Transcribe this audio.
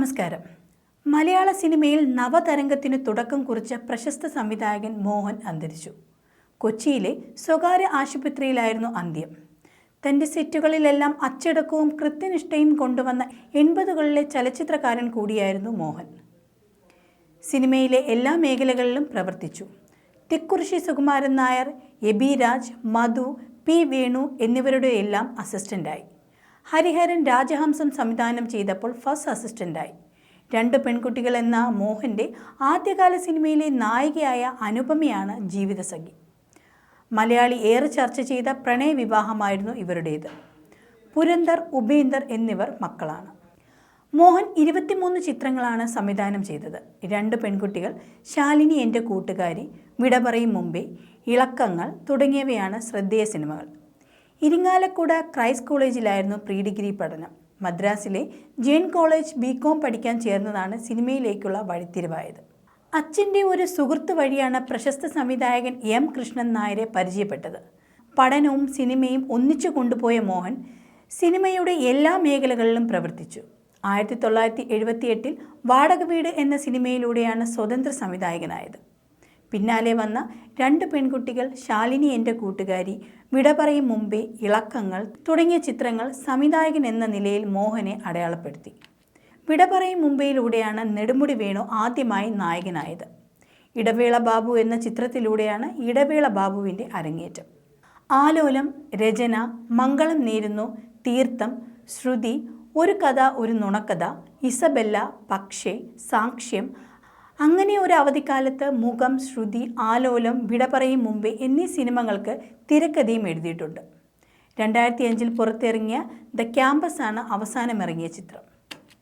നമസ്കാരം. മലയാള സിനിമയിൽ നവതരംഗത്തിന് തുടക്കം കുറിച്ച പ്രശസ്ത സംവിധായകൻ മോഹൻ അന്തരിച്ചു. കൊച്ചിയിലെ സ്വകാര്യ ആശുപത്രിയിലായിരുന്നു അന്ത്യം. തന്റെ സെറ്റുകളിലെല്ലാം അച്ചടക്കവും കൃത്യനിഷ്ഠയും കൊണ്ടുവന്ന എൺപതുകളിലെ ചലച്ചിത്രകാരൻ കൂടിയായിരുന്നു മോഹൻ. സിനിമയിലെ എല്ലാ മേഖലകളിലും പ്രവർത്തിച്ചു. Thikkurissy Sukumaran Nair A B Raj Madhu P Venu എന്നിവരുടെ എല്ലാം അസിസ്റ്റന്റായി ഹരിഹരൻ രാജഹംസം സംവിധാനം ചെയ്തപ്പോൾ ഫസ്റ്റ് അസിസ്റ്റന്റായി രണ്ട് പെൺകുട്ടികൾ എന്ന മോഹന്റെ ആദ്യകാല സിനിമയിലെ നായികയായ അനുപമയാണ് ജീവിതസഖി. മലയാളി ഏറെ ചർച്ച ചെയ്ത പ്രണയ വിവാഹമായിരുന്നു ഇവരുടേത്. പുരന്ദർ ഉപേന്ദർ എന്നിവർ മക്കളാണ്. മോഹൻ ഇരുപത്തിമൂന്ന് ചിത്രങ്ങളാണ് സംവിധാനം ചെയ്തത്. രണ്ട് പെൺകുട്ടികൾ ശാലിനി എന്റെ കൂട്ടുകാരി വിടപറയും മുമ്പേ ഇളക്കങ്ങൾ തുടങ്ങിയവയാണ് ശ്രദ്ധേയ സിനിമകൾ. ഇരിങ്ങാലക്കുട ക്രൈസ്റ്റ് കോളേജിലായിരുന്നു പ്രീ ഡിഗ്രി പഠനം. മദ്രാസിലെ ജെയിൻ കോളേജ് ബികോം പഠിക്കാൻ ചേർന്നതാണ് സിനിമയിലേക്കുള്ള വഴിത്തിരിവായത്. അച്ഛന്റെ ഒരു സുഹൃത്ത് വഴിയാണ് പ്രശസ്ത സംവിധായകൻ എം കൃഷ്ണൻ നായരെ പരിചയപ്പെട്ടത്. പഠനവും സിനിമയും ഒന്നിച്ചു കൊണ്ടുപോയ മോഹൻ സിനിമയുടെ എല്ലാ മേഖലകളിലും പ്രവർത്തിച്ചു. ആയിരത്തി തൊള്ളായിരത്തി എഴുപത്തിയെട്ടിൽ വാടക വീട് എന്ന സിനിമയിലൂടെയാണ് സ്വതന്ത്ര സംവിധായകനായത്. പിന്നാലെ വന്ന രണ്ട് പെൺകുട്ടികൾ ശാലിനി എന്റെ കൂട്ടുകാരി വിട പറയും മുമ്പേ ഇളക്കങ്ങൾ തുടങ്ങിയ ചിത്രങ്ങൾ സംവിധായകൻ എന്ന നിലയിൽ മോഹനെ അടയാളപ്പെടുത്തി. വിട പറയും മുംബൈയിലൂടെയാണ് നെടുമുടി വേണു ആദ്യമായി നായകനായത്. ഇടവേള ബാബു എന്ന ചിത്രത്തിലൂടെയാണ് ഇടവേള ബാബുവിന്റെ അരങ്ങേറ്റം. ആലോലം രചന മംഗളം നേരുന്നു തീർത്ഥം ശ്രുതി ഒരു കഥ ഒരു നുണക്കഥ ഇസബെല്ല പക്ഷേ സാക്ഷ്യം അങ്ങനെ ഒരു അവധിക്കാലത്ത് മുഖം ശ്രുതി ആലോലം വിടപറയും മുമ്പേ എന്നീ സിനിമകൾക്ക് തിരക്കഥയും എഴുതിയിട്ടുണ്ട്. രണ്ടായിരത്തി അഞ്ചിൽ പുറത്തിറങ്ങിയ ദ ക്യാമ്പസ് ആണ് അവസാനം ഇറങ്ങിയ ചിത്രം.